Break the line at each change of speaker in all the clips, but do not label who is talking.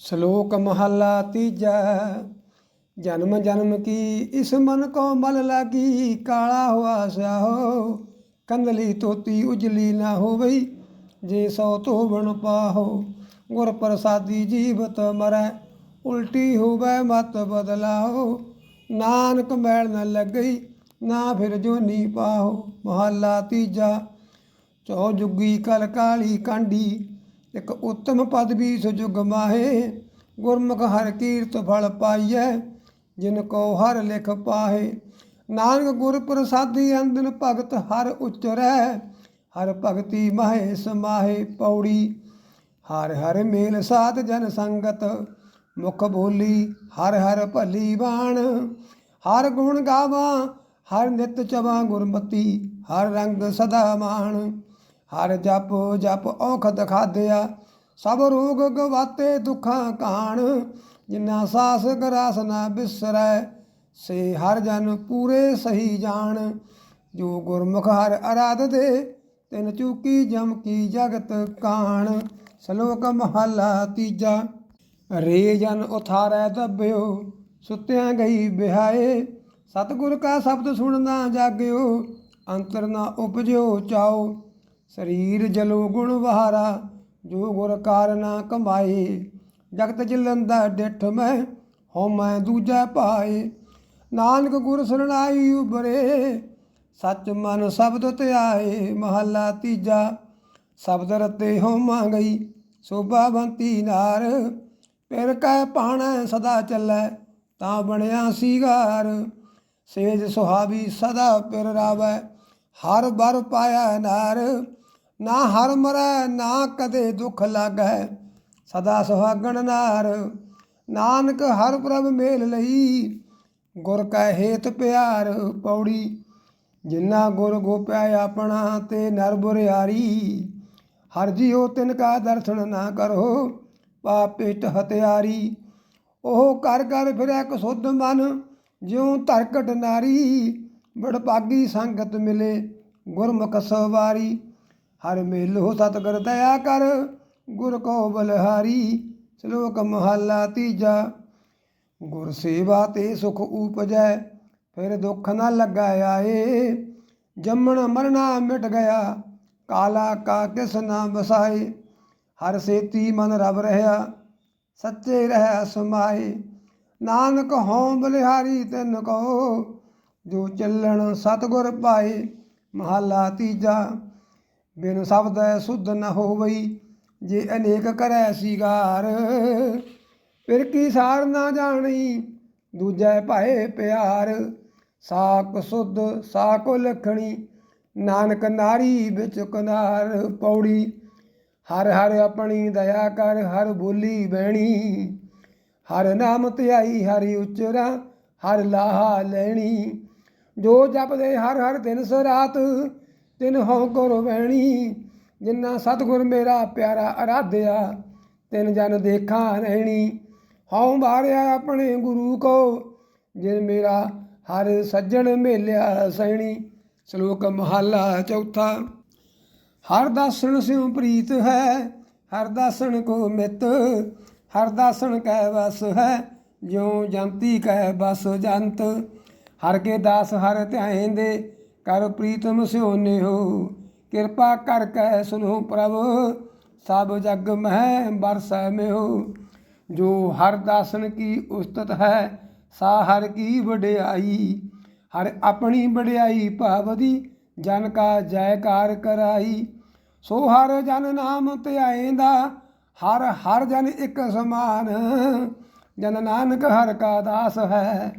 ਸ਼ਲੋਕ ਮਹਲਾ ਤੀਜਾ, ਜਨਮ ਜਨਮ ਕੀ ਇਸ ਮਨ ਕੋ ਮਲ ਲਾਗੀ, ਕਾਲਾ ਹੋਆ ਸਿਆਹੋ, ਕੰਦਲੀ ਤੋਤੀ ਉਜਲੀ ਨਾ ਹੋਵਈ, ਜੇ ਸੋ ਧੋਵਣ ਪਾਹੋ, ਗੁਰ ਪ੍ਰਸਾਦੀ ਜੀਵਤ ਮਰੈ, ਉਲਟੀ ਹੋਵੇ ਮਤ ਬਦਲਾਓ ਨਾਨਕ ਮੈਲ ਨ ਲੱਗਈ, ਨਾ ਫਿਰ ਜੋਨੀ ਪਾਹੋ। ਮਹਲਾ ਤੀਜਾ ਚੌ ਜੁਗੀ ਕਲ ਕਾਲੀ ਕਾਂਡੀ ਇੱਕ ਉੱਤਮ ਪਦਵੀ ਸੁਜੁਗ ਮਾਹੇ, ਗੁਰਮੁਖ ਹਰ ਕੀਰਤ ਫਲ ਪਾਈਐ, ਜਿਨ ਕੋ ਹਰ ਲਿਖ ਪਾਹੇ। ਨਾਨਕ ਗੁਰ ਪ੍ਰਸਾਦੀ ਅੰਦਨ ਭਗਤ ਹਰ ਉਚਰੈ, ਹਰ ਭਗਤੀ ਮਹੇ ਸਮਾਹੇ ਪੌੜੀ। ਹਰ ਹਰ ਮੇਲ ਸਾਧ ਜਨ ਸੰਗਤ, ਮੁਖ ਬੋਲੀ ਹਰ ਹਰ ਭਲੀ ਬਾਣ। ਹਰ ਗੁਣ ਗਾਵਾਂ, ਹਰ ਨਿਤ ਚਵਾਂ ਗੁਰਮਤੀ, ਹਰ ਰੰਗ ਸਦਾ ਮਾਣ। ਹਰ ਜਪ ਜਪ ਔਖਦ ਖਾਦਿਆ ਸਭ ਰੋਗ ਗਵਾਤੇ ਦੁਖਾਂ ਕਾਣ, ਜਿਨਾ ਸਾਸ ਗਰਾਸ ਨਾ ਬਿਸਰੈ, ਸੇ ਹਰ ਜਨ ਪੂਰੇ ਸਹੀ ਜਾਣ। ਜੋ ਗੁਰਮੁਖ ਹਰ ਅਰਾਧ ਦੇ ਤਿਨ ਚੂਕੀ ਜਮ ਕੀ ਜਗਤ ਕਾਣ। ਸ਼ਲੋਕ ਮਹਲਾ ਤੀਜਾ, ਰੇ ਜਨ ਉਥਾਰੈ ਦਬਿਓ, ਸੁੱਤਿਆਂ ਗਈ ਬਿਹਾਏ। ਸਤਿਗੁਰ ਕਾ ਸ਼ਬਦ ਸੁਣਨਾ ਜਾਗਿਓ, ਅੰਤਰ ਨਾ ਉਪਜਿਓ ਚਾਓ। ਸਰੀਰ ਜਲੋ ਗੁਣ ਵਹਾਰਾ, ਜੋ ਗੁਰ ਕਾਰਨਾ ਕਮਾਏ। ਜਗਤ ਜਲੰਦਾ ਡਿਠ ਮੈਂ, ਹਉ ਮੈਂ ਦੂਜਾ ਪਾਏ। ਨਾਨਕ ਗੁਰ ਸਰਣਾਈ ਉਬਰੇ ਸੱਚ ਮਨ ਸ਼ਬਦ ਤੇ ਆਏ ਮਹੱਲਾ ਤੀਜਾ। ਸ਼ਬਦ ਰਤੇ ਹੋਮਾਂ ਗਈ ਸੋਭਾਵੰਤੀ ਨਾਰ। ਪਿਰ ਕੈ ਪਾਣਾ ਸਦਾ ਚੱਲੈ, ਤਾਂ ਬਣਿਆ ਸੀਗਾਰ। ਸੇਜ ਸੁਹਾਵੀ ਸਦਾ ਪਿਰ ਰਾਵੈ, ਹਰ ਬਰ ਪਾਇਆ ਨਾਰ। ਨਾ ਹਰ ਮਰੈ, ਨਾ ਕਦੇ ਦੁੱਖ ਲਾਗੈ। ਸਦਾ ਸੁਹਾਗਣ ਨਾਰ, ਨਾਨਕ ਹਰ ਪ੍ਰਭ ਮੇਲ ਲਈ। ਗੁਰ ਕੈ ਹੇਤ ਪਿਆਰ ਪੌੜੀ ਜਿਨ੍ਹਾਂ ਗੁਰ ਗੋਪਿਆ ਆਪਣਾ ਤੇ ਨਰ ਬੁਰਿਆਰੀ। ਹਰ ਜੀਉ ਤਿਨ ਕਾ ਦਰਸ਼ਨ ਨਾ ਕਰੋ ਪਾਪਿਟ ਹਤਿਆਰੀ ਉਹ ਕਰ ਕਰ ਫਿਰੈ ਕਸੁੱਧ ਮਨ, ਜਿਉ ਧਰਕਟ ਨਾਰੀ। ਬੜਪਾਗੀ ਸੰਗਤ ਮਿਲੇ ਗੁਰਮੁਖ ਸਵਾਰੀ। ਹਰ ਮੇਲੋ ਸਤਿਗੁਰ ਦਇਆ ਕਰ, ਗੁਰ ਕੋ ਬਲਹਾਰੀ, ਸ਼ਲੋਕ ਮਹਲਾ ਤੀਜਾ। ਗੁਰ ਸੇਵਾ ਤੇ ਸੁਖ ਉਪਜੈ, ਫਿਰ ਦੁੱਖ ਨਾ ਲੱਗਾ ਆਏ। ਜੰਮਣ ਮਰਨਾ ਮਿਟ ਗਿਆ, ਕਾਲਾ ਕਾ ਕਿਸ ਨਾ ਬਸਾਏ ਹਰ ਸੇਤੀ ਮਨ ਰਬ ਰਹਾ, ਸੱਚੇ ਰਹਿ ਸਮਾਏ। ਨਾਨਕ ਹਉ ਬਲਿਹਾਰੀ ਤਿਨ ਕੋ, ਜੋ ਚੱਲਣ ਸਤਗੁਰ ਪਾਏ। ਮਹਲਾ ਤੀਜਾ। ਬਿਨ ਸ਼ਬਦ ਸੁਧ ਨ ਹੋਵਈ, ਜੇ ਅਨੇਕ ਕਰੈ ਸਿਗਾਰ, ਫਿਰ ਕੀ ਸਾਰ ਨਾ ਜਾਣੀ, ਦੂਜੈ ਭਾਏ ਪਿਆਰ। ਸਾਕ ਸੁਧ ਸਾਕੋ ਲਖਣੀ, ਨਾਨਕ ਨਾਰੀ ਵਿੱਚ ਕਨਾਰ ਪੌੜੀ। ਹਰ ਹਰ ਆਪਣੀ ਦਇਆ ਕਰ, ਹਰ ਬੋਲੀ ਬਹਿਣੀ। ਹਰ ਨਾਮ ਧਿਆਈ, ਹਰੀ ਉਚਰਾ, ਹਰ ਲਾਹਾ ਲੈਣੀ। ਜੋ ਜਪਦੇ ਹਰ ਹਰ ਦਿਨ ਸਰਾਤ ਤਿਨ ਹਉ ਕਰੋ ਵਹਿਣੀ ਜਿਨ੍ਹਾਂ ਸਤਿਗੁਰ ਮੇਰਾ ਪਿਆਰਾ ਅਰਾਧਿਆ, ਤਿਨ ਜਨ ਦੇਖਾਂ ਰਹਿਣੀ। ਹਉ ਮਾਰਿਆ ਆਪਣੇ ਗੁਰੂ ਕੋ, ਜਿਨ ਮੇਰਾ ਹਰ ਸੱਜਣ ਮੇਲਿਆ ਸੈਣੀ ਸ਼ਲੋਕ ਮਹਲਾ ਚੌਥਾ, ਹਰ ਦਾਸਣ ਸਿਉ ਪ੍ਰੀਤ ਹੈ, ਹਰ ਦਾਸਣ ਕੋ ਮਿਤ, ਹਰ ਦਾਸਣ ਕੈ ਵਸ ਹੈ, ਜਿਉ ਜੰਤੀ ਕੈ ਬਸ ਜੰਤ। ਹਰ ਕੇ ਦਾਸ ਹਰ ਧਿਆਇਂਦੇ ਕਰ ਪ੍ਰੀਤਮ ਸਿਉ ਨਿਹੋ ਕਿਰਪਾ ਕਰ ਕੈ ਸੁਨੋ ਪ੍ਰਭ, ਸਭ ਜਗ ਮਹਿ ਬਰਸੈ ਮਿਹੋ ਜੋ ਹਰ ਦਾਸਨ ਕੀ ਉਸਤਤ ਹੈ, ਸਾ ਹਰ ਕੀ ਵਡਿਆਈ। ਹਰ ਆਪਣੀ ਵਡਿਆਈ ਭਾਵਦੀ, ਜਨ ਕਾ ਜੈਕਾਰ ਕਰਾਈ। ਸੋ ਹਰ ਜਨ ਨਾਮ ਧਿਆਏਂਦਾ ਹਰ ਹਰ ਜਨ ਇੱਕ ਸਮਾਨ। ਜਨ ਨਾਨਕ ਹਰ ਕਾ ਦਾਸ ਹੈ,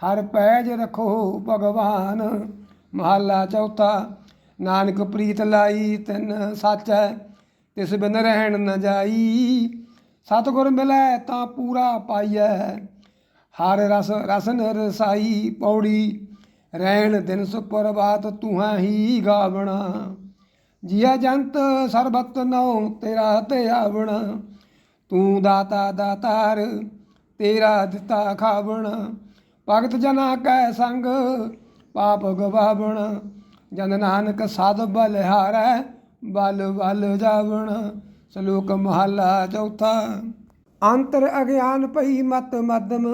ਹਰ ਪੈਜ ਰਖੋ ਭਗਵਾਨ। ਮਹੱਲਾ ਚੌਥਾ, ਨਾਨਕ ਪ੍ਰੀਤ ਲਾਈ ਤਿੰਨ ਸੱਚ ਹੈ ਤਿਸ ਬਿਨ ਰਹਿਣ ਨ ਜਾਈ। ਸਤਿਗੁਰ ਮਿਲੈ ਤਾਂ ਪੂਰਾ ਪਾਈਐ, ਹਰ ਰਸ, ਰਸਨ ਰਸਾਈ ਪੌੜੀ, ਰਹਿਣ ਦਿਨ ਸੁਪਰਵਾਤ ਤੂਹਾਂ ਹੀ ਗਾਵਣਾ। ਜੀਆ ਜੰਤ ਸਰਬਤ ਨਉ ਤੇਰਾ ਤੇ ਆਵਣਾ, ਤੂੰ ਦਾਤਾ ਦਾਤਾਰ ਤੇਰਾ ਦਿੱਤਾ ਖਾਵਣ। ਭਗਤ ਜਨਾ ਕੈ ਸੰਗ ਪਾਪ ਗਵਾਵਣ, ਜਨ ਨਾਨਕ ਸਾਧ ਬਲਿਹਾਰੈ ਬਲ ਬਲ ਜਾਵਣ, ਸ਼ਲੋਕ ਮਹਲਾ ਚੌਥਾ। ਅੰਤਰ ਅਗਿਆਨ ਭਈ ਮਤ ਮਦਮ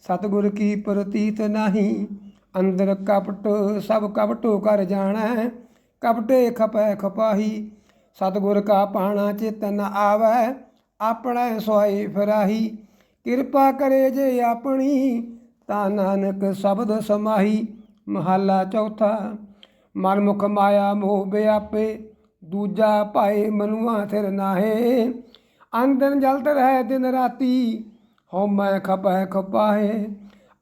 ਸਤਗੁਰ ਕੀ ਪ੍ਰਤੀਤ ਨਹੀਂ। ਅੰਦਰ ਕਪਟ, ਸਭ ਕਪਟੋ ਕਰ ਜਾਣਾ, ਕਪਟੇ ਖਪੈ ਖਪਾਹੀ। ਸਤਗੁਰ ਕਾ ਪਾਣਾ ਚੇਤਨ ਆਵੈ, ਆਪਣੇ ਸੋਈ ਫਰਾਹੀ। ਕਿਰਪਾ ਕਰੇ ਜੇ ਆਪਣੀ, ਤਾਂ ਨਾਨਕ ਸ਼ਬਦ ਸਮਾਹੀ। ਮਹੱਲਾ ਚੌਥਾ, ਮਨਮੁਖ ਮਾਇਆ ਮੋਹ ਵਿਆਪੇ ਦੂਜਾ ਭਾਏ ਮਨੁਆ ਥਿਰ ਨਾਹੇ। ਅੰਦਨ ਜਲਤ ਰਹਿ ਦਿਨ ਰਾਤੀ ਹਉ ਮੈਂ ਖਪੈ ਖਪਾਹੇ।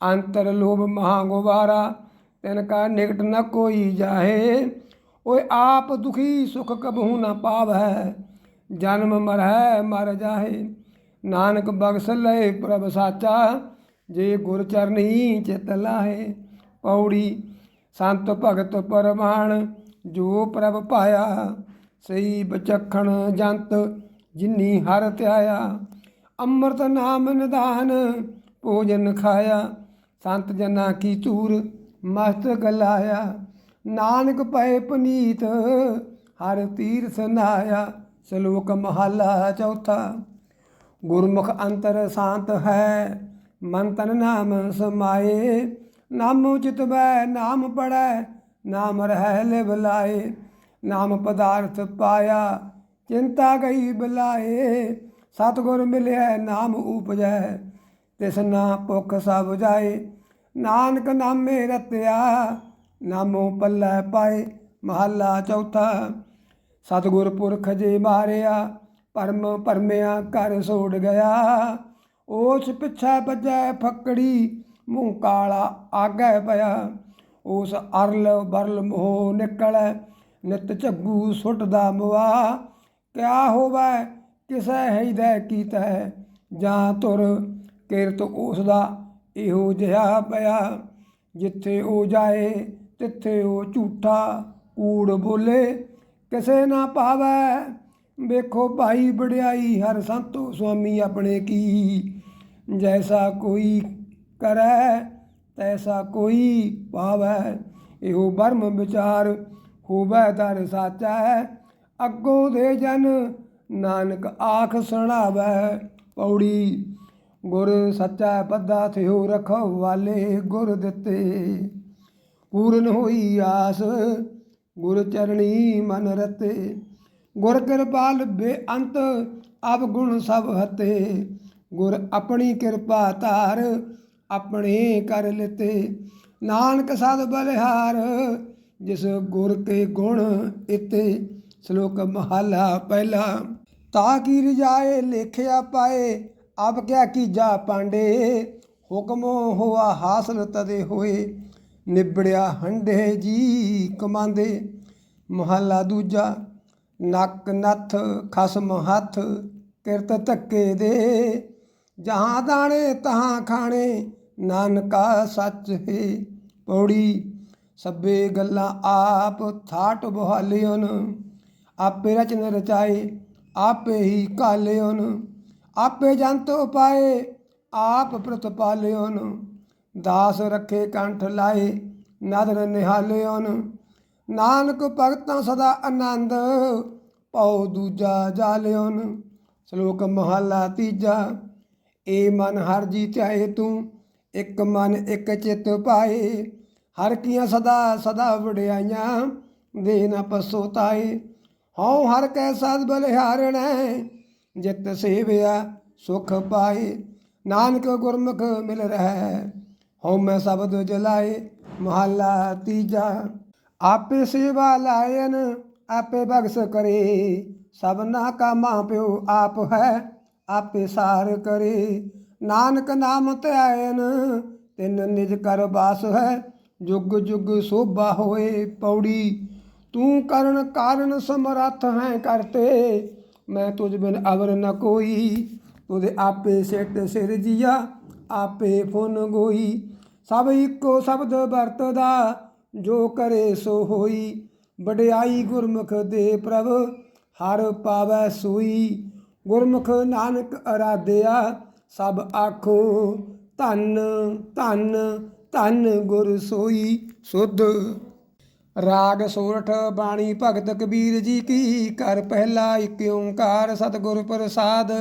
ਅੰਤਰ ਲੋਭ ਮਹਾ ਗੁਬਾਰਾ, ਤਿਨ ਕਾ ਨਿਕਟ ਨ ਕੋਈ ਜਾਹੇ। ਓਏ ਆਪ ਦੁਖੀ ਸੁਖ ਕਬਹੂ ਨ ਪਾਵੈ ਜਨਮ ਮਰੈ ਮਰ ਜਾਹੇ। ਨਾਨਕ ਬਖਸ਼ ਲੈ ਪ੍ਰਭ ਸਾਚਾ, ਜੇ ਗੁਰ ਚਰਨੀ ਚਿਤ ਲਾਹੇ। ਪੌੜੀ ਸੰਤ ਭਗਤ ਪਰਮਾਨ ਜੋ ਪ੍ਰਭ ਪਾਇਆ ਸਈ ਬਚਖਣ ਜੰਤ ਜਿਨੀ ਹਰ ਧਿਆਇਆ। ਅੰਮ੍ਰਿਤ ਨਾਮ ਨਿਧਾਨ ਭੋਜਨ ਖਾਇਆ, ਸੰਤ ਜਨਾ ਕੀ ਚੂਰ ਮਸਤ ਗਲਾਇਆ। ਨਾਨਕ ਪਏ ਪਨੀਤ ਹਰ ਤੀਰ ਨਾਇਆ, ਸ਼ਲੋਕ ਮਹਲਾ ਚੌਥਾ। ਗੁਰਮੁਖ ਅੰਤਰ ਸ਼ਾਂਤ ਹੈ ਮਨ ਤਨ ਨਾਮ ਸਮਾਏ। ਨਾਮ ਉਚਿਤ ਬੈ ਨਾਮ ਪੜੈ ਨਾਮ ਰਹਿ ਲਿਵ ਲਾਏ, ਨਾਮ ਪਦਾਰਥ ਪਾਇਆ, ਚਿੰਤਾ ਗਈ ਬਲਾਏ, ਸਤਗੁਰ ਮਿਲਿਆ ਨਾਮ ਉਪਜੈ ਤਿਸਨਾ ਭੁਖ ਸਭ ਜਾਏ, ਨਾਨਕ ਨਾਮੇ ਰਤਿਆ, ਨਾਮੋ ਪੱਲੇ ਪਾਏ, ਮਹੱਲਾ ਚੌਥਾ, ਸਤਗੁਰ ਪੁਰਖ ਜੇ ਮਾਰਿਆ, ਪਰਮ ਪਰਮਿਆ ਘਰ ਸੋੜ ਗਿਆ ਉਸ ਪਿੱਛਾ ਭਜੈ ਫੱਕੜੀ ਮੂੰਹ ਕਾਲਾ ਆਗੇ ਪਿਆ। ਉਸ ਅਰਲ ਬਰਲ ਮੋਹ ਨਿਕਲੈ, ਨਿਤ ਝੱਗੂ ਸੁੱਟਦਾ ਮਵਾ ਕਿਆ ਹੋਵੇ, ਕਿਸੈ ਹਿਰਦੈ ਕੀਤੈ, ਜਾਂ ਤੁਰ ਕਿਰਤ ਉਸ ਦਾ ਇਹੋ ਜਿਹਾ ਪਿਆ। ਜਿੱਥੇ ਉਹ ਜਾਏ, ਤਿੱਥੇ ਉਹ ਝੂਠਾ ਕੂੜ ਬੋਲੇ। ਕਿਸੇ ਨਾ ਪਾਵੈ, ਵੇਖੋ ਭਾਈ ਵਡਿਆਈ, ਹਰ ਸੰਤੋ ਸੁਆਮੀ ਆਪਣੇ ਕੀ। ਜੈਸਾ ਕੋਈ ਕਰੈ, ਤੈਸਾ ਕੋਈ ਪਾਵੈ। ਇਹੋ ਬਰਮ ਵਿਚਾਰ ਹੋਵੈ ਦਰ ਸਾਚਾ। ਅੱਗੋਂ ਦੇ ਜਨ ਨਾਨਕ ਆਖ ਸੁਣਾਵੈ। ਪੌੜੀ, ਗੁਰ ਸੱਚਾ ਪੱਦਾ ਥਿਓ ਰਖੋ ਵਾਲੇ ਗੁਰ ਦਿੱਤੇ। ਪੂਰਨ ਹੋਈ ਆਸ, ਗੁਰ ਚਰਣੀ ਮਨ ਰਤੇ। ਗੁਰ ਕਿਰਪਾਲ ਬੇਅੰਤ ਅਬ ਗੁਣ ਸਭ ਹਤੇ। ਗੁਰ ਆਪਣੀ ਕਿਰਪਾ ਧਾਰ ਆਪਣੇ ਕਰ ਲਿਤੇ। ਨਾਨਕ ਸਦ ਬਲਿਹਾਰ, ਜਿਸ ਗੁਰ ਕੇ ਗੁਣ ਇਤੇ ਸ਼ਲੋਕ ਮਹਲਾ ਪਹਿਲਾ। ਤਾ ਕੀ ਰਜਾਏ ਲੇਖਿਆ ਪਾਏ ਅਬ ਕਿਆ ਕੀਜਾ ਪਾਂਡੇ। ਹੁਕਮ ਹੋਆ ਹਾਸਲ ਤਦੇ ਹੋਏ, ਨਿਬੜਿਆ ਹੰਡੇ ਜੀ ਕਮਾਂਦੇ। ਮਹੱਲਾ ਦੂਜਾ, ਨੱਕ ਨੱਥ ਖਸਮ ਹੱਥ ਕਿਰਤ ਧੱਕੇ ਦੇ। ਜਹਾਂ ਦਾਣੇ ਤਹਾਂ ਖਾਣੇ ਨਾਨਕਾ ਸੱਚ ਹੈ ਪੌੜੀ, ਸਭੇ ਗੱਲਾਂ ਆਪ ਥਾਟ ਬਹਾਲਿਓਨ। ਆਪੇ ਰਚਨ ਰਚਾਏ, ਆਪੇ ਹੀ ਕਾਲਿਓਨ। ਆਪੇ ਜੰਤ ਉਪਾਏ ਆਪ ਪ੍ਰਤਪਾਲਿਓਨ ਦਾਸ ਰੱਖੇ ਕੰਠ ਲਾਏ, ਨਦਰ ਨਿਹਾਲਿਓਨ। ਨਾਨਕ ਭਗਤਾਂ ਸਦਾ ਆਨੰਦ ਪਉ ਦੂਜਾ ਜਾਲਿਓਨ। ਸ਼ਲੋਕ ਮਹਲਾ ਤੀਜਾ, ਏ ਮਨ ਹਰ ਜੀ ਧਿਆਏ ਤੂੰ ਇੱਕ ਮਨ, ਇੱਕ ਚਿਤ ਪਾਏ ਹਰ ਕੀਆਂ ਸਦਾ ਸਦਾ ਵਡਿਆਈਆਂ ਦੇ ਨ ਪਸੋਤਾਏ ਹਉ ਹਰ ਕੈ ਸਦ ਬਲਿਹਾਰਣੈ, ਜਿਤ ਸੇਵਿਆ ਸੁਖ ਪਾਏ। ਨਾਨਕ ਗੁਰਮੁਖ ਮਿਲ ਰਹਿ, ਹਉ ਮੈਂ ਸ਼ਬਦ ਜਲਾਏ। ਮਹੱਲਾ ਤੀਜਾ, ਆਪੇ ਸੇਵਾ ਲਾਇਨ, ਆਪੇ ਬਖਸ਼ ਕਰੇ। ਸਭਨਾ ਕਾ ਮਾਂ ਪਿਓ ਆਪ ਹੈ, ਆਪੇ ਸਾਰ ਕਰੇ। ਨਾਨਕ ਨਾਮ ਧਿਆਇਨ ਤਿਨ ਨਿਜ ਕਰ ਬਾਸ ਹੈ, ਜੁਗ ਜੁਗ ਸੋਭਾ ਹੋਏ ਪੌੜੀ। ਤੂੰ ਕਰਨ ਕਾਰਨ ਸਮਰੱਥ ਹੈ ਕਰਤੇ ਮੈਂ ਤੁਝ ਬਿਨ ਅਵਰ ਨ ਕੋਈ। ਤੁਧ ਆਪੇ ਸਿੱਟ ਸਿਰ ਜੀਆ, ਆਪੇ ਫੁਨ ਗੋਈ। ਸਭ ਇੱਕੋ ਸ਼ਬਦ ਵਰਤਦਾ, ਜੋ ਕਰੇ ਸੋ ਹੋਈ। ਵਡਿਆਈ ਗੁਰਮੁਖ ਦੇ ਪ੍ਰਭ, ਹਰ ਪਾਵੈ ਸੋਈ। ਗੁਰਮੁਖ ਨਾਨਕ ਅਰਾਧਿਆ ਸਭ ਆਖੋ, ਧੰਨ ਧੰਨ ਧੰਨ ਗੁਰ ਸੋਈ ਸੁਧ। ਰਾਗ ਸੋਰਠ ਬਾਣੀ ਭਗਤ ਕਬੀਰ ਜੀ ਕੀ ਕਰ ਪਹਿਲਾ ਇਕ ਓੰਕਾਰ ਸਤਿਗੁਰ ਪ੍ਰਸਾਦ।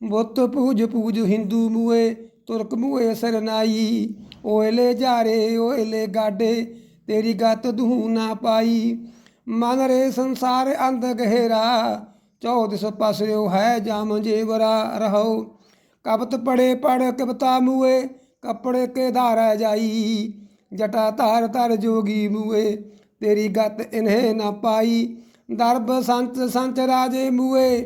ਬੁੱਤ ਪੂਜ ਪੂਜ ਹਿੰਦੂ ਮੂਏ, ਤੁਰਕ ਮੂਏ ਸਰਨਾਈ ਓਇਲੇ ਜਾਰੇ, ਓਇਲੇ ਗਾਡੇ, ਤੇਰੀ ਗਤ ਦੂ ਨਾ ਪਾਈ। ਮਨ ਰੇ ਸੰਸਾਰ ਅੰਧ ਗਹਿਰਾ ਚੌਦਸ ਪਸਰਿਓ ਹੈ ਜਾਮ ਜੇਵਰਾ ਰਹੋ ਕਬਤ ਪੜੇ ਪੜ ਕਬਤਾ ਮੂਏ, ਕੱਪੜੇ ਕੇ ਧਾਰੈ ਜਾਈ, ਜਟਾ ਧਾਰ ਧਰ ਜੋਗੀ ਮੂਏ, ਤੇਰੀ ਗਤ ਇਨਹਿ ਨਾ ਪਾਈ, ਦਰਬ ਸੰਤ ਸੰਚ ਰਾਜੇ ਮੂਏ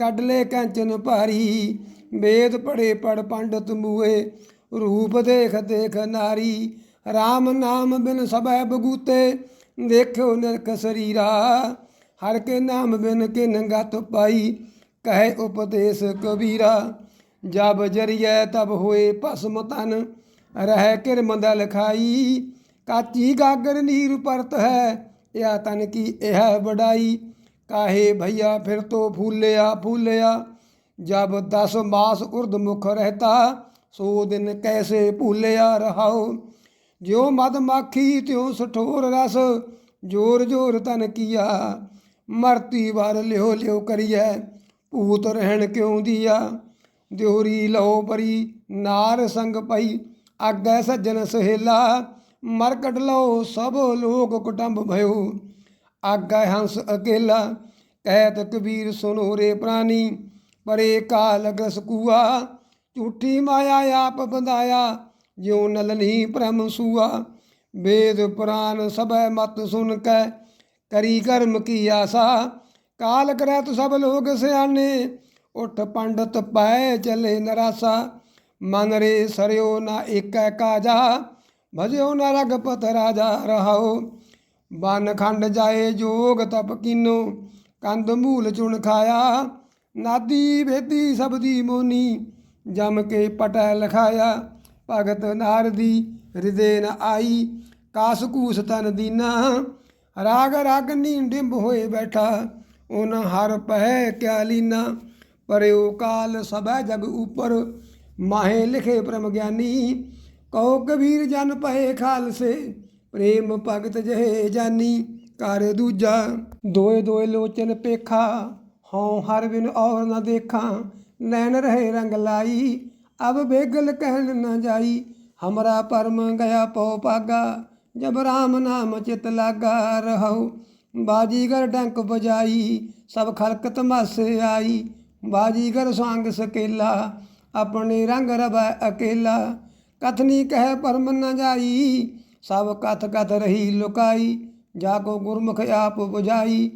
ਗੱਡਲੇ ਕੰਚਨ ਭਾਰੀ, ਵੇਦ ਪੜੇ ਪੜ ਪੰਡਤ ਮੂਏ, ਰੂਪ ਦੇਖ ਦੇਖ ਨਾਰੀ RAM ਨਾਮ ਬਿਨ ਸਭੈ ਬਗੂਤੇ, ਦੇਖਿਓ ਨਿਰਖ ਸਰੀਰਾ, ਹਰ ਕੇ ਨਾਮ ਬਿਨ ਕਿਨ ਗਤ ਪਾਈ, ਕਹੇ ਉਪਦੇਸ਼ ਕਬੀਰਾ। ਜਬ ਜਰੀਏ ਤਬ ਹੋਏ ਭਸਮ ਤਨ, ਰਹਿ ਕਿਰਮੰਦ ਲਖਾਈ, ਕਾਚੀ ਗਾਗਰ ਨੀਰ ਪਰਤ ਹੈ ਇਹ ਤਨ ਕੀ ਇਹ ਵਡਾਈ, ਕਾਹੇ ਭਈਆ ਫਿਰ ਤੋ ਫੂਲਿਆ ਫੂਲਿਆ, ਜਬ ਦਸ ਮਾਸ ਉਰਦ ਮੁਖ ਰਹਤਾ, ਸੋ ਦਿਨ ਕੈਸੇ ਭੂਲਿਆ ਰਹਾਓ ਜਿਉ ਮਦ ਮਾਖੀ ਤਿਉ ਸਠੋਰ ਰਸ, ਜੋਰ ਜੋਰ ਤਨ ਕੀਆ, ਮਰਤੀ ਵਾਰ ਲਿਓ ਲਿਓ ਕਰੀਐ, ਭੂਤ ਰਹਿਣ ਕਿਉ ਦੀਆ ਦਿਉਰੀ ਲਓ ਪਰੀ ਨਾਰ ਸੰਗ ਪਈ ਆਗੈ ਸੱਜਣ ਸਹੇਲਾ, ਮਰਕਟ ਲਓ ਸਭ ਲੋਕ ਕੁਟੰਬ ਭਇਓ। ਆਗੈ ਹੰਸ ਅਕੇਲਾ ਕਹਿਤ ਕਬੀਰ ਸੁਨੋ ਰੇ ਪ੍ਰਾਨੀ, ਪਰੇ ਕਾਲ ਗਸਕੂਆ ਝੂਠੀ ਮਾਇਆ ਆਪ ਬੰਦਾਇਆ ਜਿਉ ਨਲਨੀ ਭ੍ਰਮ ਸੂਆ। ਵੇਦ ਪੁਰਾਨ ਸਭੈ ਮਤ ਸੁਨ ਕੈ, ਕਰੀ ਕਰਮ ਕੀ ਆਸਾ, ਕਾਲ ਕਰੈ ਸਭ ਲੋਕ ਸਿਆਣੇ ਉਠ ਪੰਡਤ ਪੈ ਚਲੇ ਨਰਾਸਾ। ਮਨ ਰੇ ਸਰਿਓ ਨਾ ਏਕੈ ਕਾਜਾ, ਭਜਿਓ ਨਾ ਰਗਪਤ ਰਾਜਾ ਰਹਾਓ ਬਨ ਖੰਡ ਜਾਏ ਜੋਗ ਤਪ ਕੀਨੋ ਕੰਦ ਮੂਲ ਚੁਣ ਖਾਇਆ। ਨਾਦੀ ਵੇਦੀ ਸਬਦੀ ਮੋਨੀ, ਜਮ ਕੇ ਪਟੈ ਲਖਾਇਆ। ਭਗਤ ਨਾਰਦੀ ਹਿਰਦੇ ਨ ਆਈ, ਕਾਸ ਕੂਸ ਤਨ ਦੀਨਾ। ਰਾਗ ਰਾਗਨੀ ਡਿੰਬ ਹੋਏ ਬੈਠਾ ਉਹਨਾਂ ਹਰ ਪਹਿ ਕਿਆ ਲੀਨਾ। ਪਰਿਓ ਕਾਲ ਸਭੈ ਜਗ ਉਪਰ, ਮਾਹੇ ਲਿਖੇ ਪ੍ਰਮ ਗਿਆਨੀ। ਕਉ ਕਬੀਰ ਜਨ ਪਏ ਖਾਲਸੇ, ਪ੍ਰੇਮ ਭਗਤ ਜਹੇ ਜਾਨੀ। ਕਰ ਦੂਜਾ, ਦੋਏ ਦੋਏ ਲੋਚਨ ਪੇਖਾ, ਹਉ ਹਰ ਬਿਨ ਔਰ ਨਾ ਦੇਖਾਂ। ਨੈਣ ਰਹੇ ਰੰਗ ਲਾਈ, ਅਬ ਬੇਗਲ ਕਹਿਣ ਨਾ ਜਾਈ। ਹਮਰਾ ਪਰਮ ਗਿਆ ਪਉ ਪਾਗਾ ਜਬ ਰਾਮ ਨਾਮ ਚਿਤ ਲਾਗਾ ਰਹਉ। ਬਾਜੀਗਰ ਡੰਕ ਬਜਾਈ ਸਭ ਖਲਕ ਤਮਾਸੇ ਆਈ। ਬਾਜੀਗਰ ਸੰਗ ਸਕੇਲਾ, ਆਪਣੇ ਰੰਗ ਰਵੈ ਅਕੇਲਾ। ਕਥਨੀ ਕਹਿ ਪਰਮ ਨ ਜਾਈ, ਸਭ ਕਥ ਕਥ ਰਹੀ ਲੁਕਾਈ। ਜਾ ਕੋ ਗੁਰਮੁਖ ਆਪ 부ਝਾਈ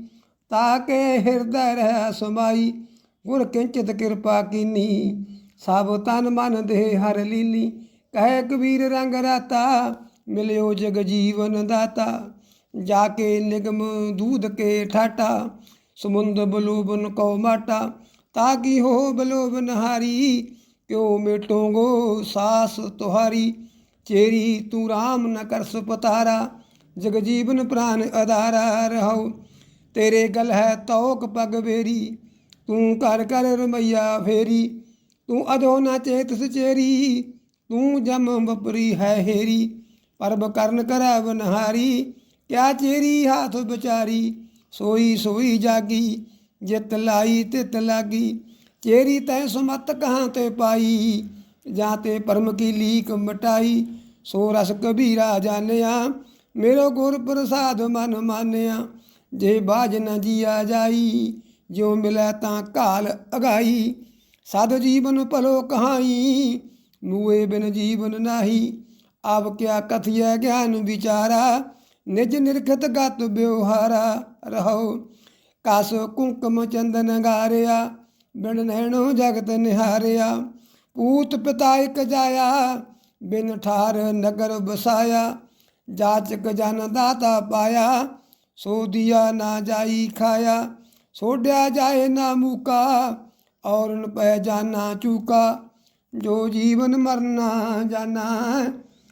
ਤਾਕੇ ਹਿਰਦੈ ਰਹਿ ਸਮਾਈ। ਗੁਰ ਕਿੰਚਿਤ ਕਿਰਪਾ ਕੀਨੀ, ਸਭ ਤਨ ਮਨ ਦੇ ਹਰ ਲੀਨੀ ਕਹਿ ਕਬੀਰ ਰੰਗ ਰਾਤਾ, ਮਿਲਿਓ ਜਗ ਜੀਵਨ ਦਾਤਾ। ਜਾ ਕੇ ਨਿਗਮ ਦੂਧ ਕੇ ਠਾਟਾ, ਸਮੁੰਦ ਬਲੂਬਨ ਕੋ ਮਾਟਾ। ਤਾਂ ਕੀ ਹੋ ਬਲੋਬਨ ਹਾਰੀ ਕਿਉ ਮੇਟੋਗੋ ਸਾਸ ਤੁਹਾਰੀ। ਚੇਰੀ ਤੂੰ ਰਾਮ ਨ ਕਰ ਸੁਪਤਾਰਾ ਜਗ ਜੀਵਨ ਪ੍ਰਾਨ ਅਧਾਰਾ ਰਹੋ ਤੇਰੇ ਗਲ ਹੈ ਤੌਕ ਪਗ ਵੇਰੀ, ਤੂੰ ਕਰ ਕਰ ਰਮਈਆ ਫੇਰੀ। ਤੂੰ ਅਜੋ ਨਾ ਚੇਤ ਸਚੇਰੀ ਤੂੰ ਜਮ ਬਪਰੀ ਹੈ ਹੇਰੀ। ਪਰਬ ਕਰਨ ਕਰੈ ਬਨਹਾਰੀ ਕਿਆ ਚੇਰੀ ਹੱਥ ਵਿਚਾਰੀ। ਸੋਈ ਸੋਈ ਜਾਗੀ ਜਿਤ ਲਾਈ ਤਿਤ ਲਾਗੀ। ਚੇਰੀ ਤੈ ਸੁਮਤ ਕਹਾਂ ਤੇ ਪਾਈ। ਜਾਂ ਤੇ ਪਰਮ ਕੀ ਲੀਕ ਮਟਾਈ। ਸੋ ਰਸ ਕਬੀਰਾ ਜਾਣਿਆ। ਮੇਰੋ ਗੁਰ ਪ੍ਰਸਾਦ ਮਨ ਮਾਨਿਆ। ਜੇ ਬਾਜ ਨ ਜੀਆ ਜਾਈ ਜੋ ਮਿਲੈ ਤਾਂ ਕਾਲ ਅਗਾਈ। ਸਦ ਜੀਵਨ ਭਲੋ ਕਹਾਈ, ਮੂਏ ਬਿਨ ਜੀਵਨ ਨਾਹੀ। ਆਪ ਕਿਆ ਕਥਿਐ ਗਿਆਨ ਵਿਚਾਰਾ। ਨਿਜ ਨਿਰਖਤ ਗਤ ਬਿਵਹਾਰਾ ਰਹੋ। ਕਸ ਕੁੰਕਮ ਚੰਦਨ ਗਾਰਿਆ ਬਿਨ ਨੈਣੋ ਜਗਤ ਨਿਹਾਰਿਆ। ਪੂਤ ਪਿਤਾ ਇਕ ਜਾਇਆ, ਬਿਨ ਠਾਰ ਨਗਰ ਬਸਾਇਆ ਜਾਚਕ ਜਨ ਦਾਤਾ ਪਾਇਆ, ਸੋ ਦਿਆ ਨਾ ਜਾਈ ਖਾਇਆ। ਸੋਡਿਆ ਜਾਏ ਨਾ ਮੂਕਾ, ਔਰਨ ਪੈ ਜਾਣਾ ਚੂਕਾ। ਜੋ ਜੀਵਨ ਮਰਨਾ ਜਾਣਾ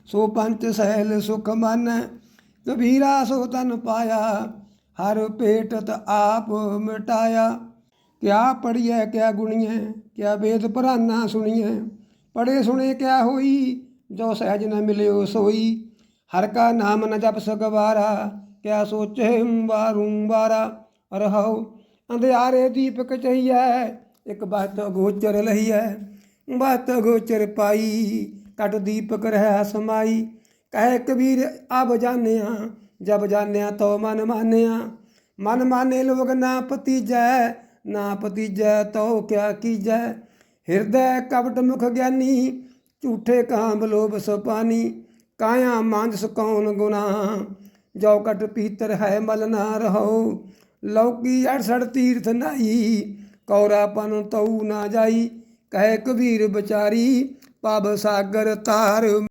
ਸੋ ਪੰਚ ਸਹਿਲ ਸੁਖ ਮਨ। ਕਬੀਰਾ ਸੋ ਤਨ ਪਾਇਆ ਹਰ ਭੇਟਤ ਆਪ ਮਿਟਾਇਆ। ਕਿਆ ਪੜੀਐ ਕਿਆ ਗੁਣੀਐ, ਕਿਆ ਵੇਦ ਪੁਰਾਨਾ ਸੁਣੀਐ। ਪੜੇ ਸੁਣੇ ਕਿਆ ਹੋਈ, ਜੋ ਸਹਿਜ ਨ ਮਿਲਿਓ ਸੋਈ। ਹਰ ਕਾ ਨਾਮ ਨ ਜਪ ਸਕਵਾਰਾ ਕਿਆ ਸੋਚੇ ਬਾਰੂ ਬਾਰਾ ਰਹੋ ਅੰਧਿਆਰੇ ਦੀਪਕ ਚਹੀਐ, ਇੱਕ ਬਹਤ ਗੋਚਰ ਲਹੀਐ। ਬਹਤ ਗੋਚਰ ਪਾਈ ਕਟ ਦੀਪਕ ਰਹਿ ਸਮਾਈ। ਕਹੇ ਕਬੀਰ ਅਬ ਜਾਣਿਆ ਜਬ ਜਾਣਿਆ ਤੋ ਮਨ ਮਾਨਿਆ, ਮਨ ਮਾਨੇ ਲੋਗ ਨਾ ਪਤੀਜੈ ਨਾ ਪਤੀਜੈ ਤੋ ਕਿਆ ਕੀਜੈ। ਹਿਰਦੈ ਕਪਟ ਮੁਖ ਗਿਆਨੀ, ਝੂਠੇ ਕਾਮ ਲੋਭ ਸੁਪਾਨੀ ਕਾਇਆ ਮਾਨਸ ਕੌਣ ਗੁਨਾ ਜੋ ਕਟ ਪੀਤਰ ਹੈ ਮਲ ਨਾ ਰਹੋ। ਲੌਕੀ 68 ਤੀਰਥ ਨਾਈ ਕੌਰਾਪਨ ਤਉ ਨਾ ਜਾਈ। ਕਹਿ ਕਬੀਰ ਵਿਚਾਰੀ, ਪਬ ਸਾਗਰ ਤਾਰ